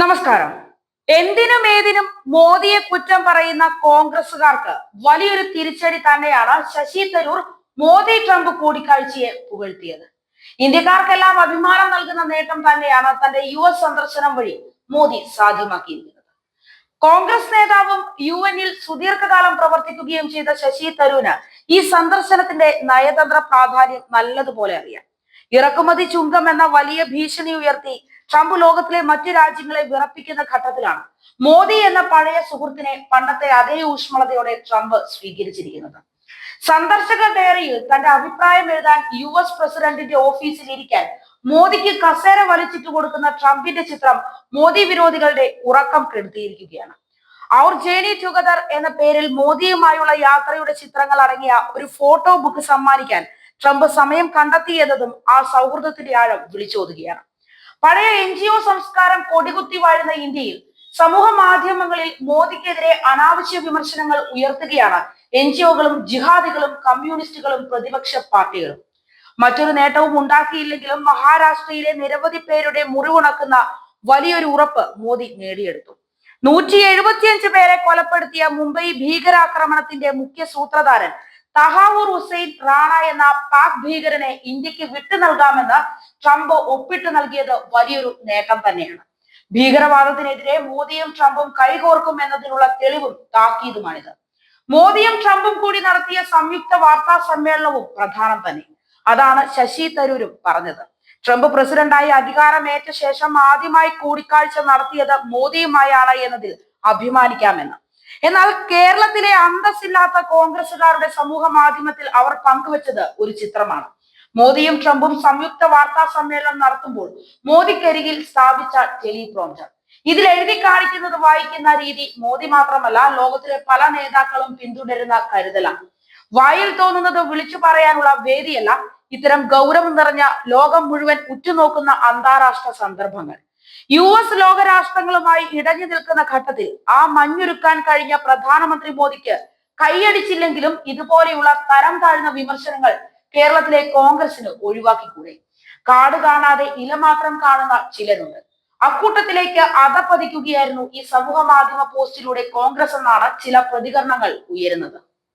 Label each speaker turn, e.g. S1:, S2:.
S1: നമസ്കാരം. എന്തിനും ഏതിനും മോദിയെ കുറ്റം പറയുന്ന കോൺഗ്രസുകാർക്ക് വലിയൊരു തിരിച്ചടി തന്നെയാണ് ശശി തരൂർ മോദി ട്രംപ് കൂടിക്കാഴ്ചയെ പുകഴ്ത്തിയത്. ഇന്ത്യക്കാർക്കെല്ലാം അഭിമാനം നൽകുന്ന നേട്ടം തന്നെയാണ് തന്റെ യു എസ് സന്ദർശനം വഴി മോദി സാധ്യമാക്കിയിരിക്കുന്നത്. കോൺഗ്രസ് നേതാവും യു എനിൽ സുദീർഘകാലം പ്രവർത്തിക്കുകയും ചെയ്ത ശശി തരൂന് ഈ സന്ദർശനത്തിന്റെ നയതന്ത്ര പ്രാധാന്യം നല്ലതുപോലെ അറിയാം. ഇറക്കുമതി ചുങ്കം എന്ന വലിയ ഭീഷണി ഉയർത്തി ട്രംപ് ലോകത്തിലെ മറ്റു രാജ്യങ്ങളെ വിറപ്പിക്കുന്ന ഘട്ടത്തിലാണ്. മോദി എന്ന പഴയ സുഹൃത്തിനെ പണ്ടത്തെ അതേ ഊഷ്മളതയോടെ ട്രംപ് സ്വീകരിച്ചിരിക്കുന്നത്. സന്ദർശക ഡയറിയിൽ തന്റെ അഭിപ്രായം എഴുതാൻ യു എസ് പ്രസിഡന്റിന്റെ ഓഫീസിൽ ഇരിക്കാൻ മോദിക്ക് കസേര വലിച്ചിട്ട് കൊടുക്കുന്ന ട്രംപിന്റെ ചിത്രം മോദി വിരോധികളുടെ ഉറക്കം കെടുത്തിയിരിക്കുകയാണ്. ഔർ ജേനി ടുഗദർ എന്ന പേരിൽ മോദിയുമായുള്ള യാത്രയുടെ ചിത്രങ്ങൾ അടങ്ങിയ ഒരു ഫോട്ടോ ബുക്ക് സമ്മാനിക്കാൻ ട്രംപ് സമയം കണ്ടെത്തിയതും ആ സൗഹൃദത്തിന്റെ ആഴം വിളിച്ചോതുകയാണ്. പഴയ എൻ ജി ഒ സംസ്കാരം കൊടികുത്തി വാഴുന്ന ഇന്ത്യയിൽ സമൂഹ മാധ്യമങ്ങളിൽ മോദിക്കെതിരെ അനാവശ്യ വിമർശനങ്ങൾ ഉയർത്തുകയാണ് എൻ ജി ഒകളും ജിഹാദികളും കമ്മ്യൂണിസ്റ്റുകളും പ്രതിപക്ഷ പാർട്ടികളും. മറ്റൊരു നേട്ടവും ഉണ്ടാക്കിയില്ലെങ്കിലും മഹാരാഷ്ട്രയിലെ നിരവധി പേരുടെ മുറിവുണക്കുന്ന വലിയൊരു ഉറപ്പ് മോദി നേടിയെടുത്തു. നൂറ്റി എഴുപത്തിയഞ്ച് പേരെ കൊലപ്പെടുത്തിയ മുംബൈ ഭീകരാക്രമണത്തിന്റെ മുഖ്യ സൂത്രധാരൻ തഹാവൂർ ഹുസൈൻ റാണ എന്ന പാക് ഭീകരനെ ഇന്ത്യയ്ക്ക് വിട്ടു നൽകാമെന്ന് ട്രംപ് ഒപ്പിട്ടു നൽകിയത് വലിയൊരു നേട്ടം തന്നെയാണ്. ഭീകരവാദത്തിനെതിരെ മോദിയും ട്രംപും കൈകോർക്കും എന്നതിനുള്ള തെളിവും താക്കീതുമാണിത്. മോദിയും ട്രംപും കൂടി നടത്തിയ സംയുക്ത വാർത്താ സമ്മേളനവും പ്രധാനം തന്നെ. അതാണ് ശശി തരൂരും പറഞ്ഞത്. ട്രംപ് പ്രസിഡന്റായി അധികാരമേറ്റ ശേഷം ആദ്യമായി കൂടിക്കാഴ്ച നടത്തിയത് മോദിയുമായാണ് എന്നതിൽ അഭിമാനിക്കാമെന്ന്. എന്നാൽ കേരളത്തിലെ അന്തസ്സില്ലാത്ത കോൺഗ്രസുകാരുടെ സമൂഹ മാധ്യമത്തിൽ അവർ പങ്കുവച്ചത് ഒരു ചിത്രമാണ്. മോദിയും ട്രംപും സംയുക്ത വാർത്താ സമ്മേളനം നടത്തുമ്പോൾ മോദിക്കരികിൽ സ്ഥാപിച്ച ടെലിപ്രോംറ്റർ ഇതിൽ എഴുതി കാണിക്കുന്നത് വായിക്കുന്ന രീതി മോദി മാത്രമല്ല ലോകത്തിലെ പല നേതാക്കളും പിന്തുടരുന്ന കരുതലാണ്. വായിൽ തോന്നുന്നത് വിളിച്ചു പറയാനുള്ള വേദിയല്ല ഇത്തരം ഗൗരവം നിറഞ്ഞ ലോകം മുഴുവൻ ഉറ്റുനോക്കുന്ന അന്താരാഷ്ട്ര സന്ദർഭങ്ങൾ. യു എസ് ലോകരാഷ്ട്രങ്ങളുമായി ഇടഞ്ഞു നിൽക്കുന്ന ഘട്ടത്തിൽ ആ മഞ്ഞുരുക്കാൻ കഴിഞ്ഞ പ്രധാനമന്ത്രി മോദിക്ക് കൈയടിച്ചില്ലെങ്കിലും ഇതുപോലെയുള്ള തരം താഴ്ന്ന വിമർശനങ്ങൾ കേരളത്തിലെ കോൺഗ്രസിന് ഒഴിവാക്കിക്കൂടെ? കാട് കാണാതെ ഇല മാത്രം കാണുന്ന ചിലരുണ്ട്. അക്കൂട്ടത്തിലേക്ക് അതപ്പതിക്കുകയായിരുന്നു ഈ സമൂഹ മാധ്യമ പോസ്റ്റിലൂടെ കോൺഗ്രസ് എന്നാണ് ചില പ്രതികരണങ്ങൾ ഉയരുന്നത്.